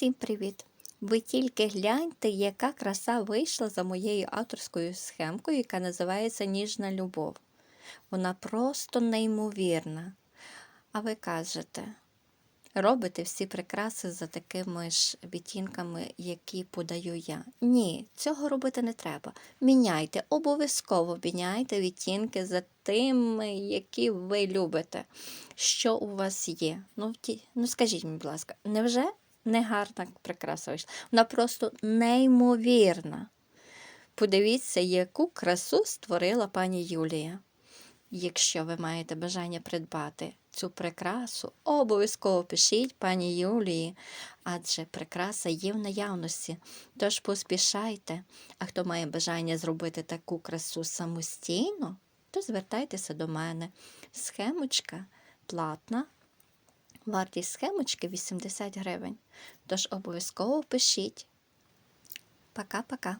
Всім привіт! Ви тільки гляньте, яка краса вийшла за моєю авторською схемкою, яка називається Ніжна любов. Вона просто неймовірна. А ви кажете, робите всі прикраси за такими ж відтінками, які подаю я. Ні, цього робити не треба. Міняйте, обов'язково міняйте відтінки за тими, які ви любите. Що у вас є? Ну, ті- ну скажіть мені, будь ласка, невже не гарна прикраса вийшла? Вона просто неймовірна. Подивіться, яку красу створила пані Юлія. Якщо ви маєте бажання придбати цю прикрасу, обов'язково пишіть пані Юлії, адже прикраса є в наявності. Тож поспішайте. А хто має бажання зробити таку красу самостійно, то звертайтеся до мене. Схемочка платна. Вартість схемочки 80 гривень. Тож обов'язково пишіть. Пока-пока.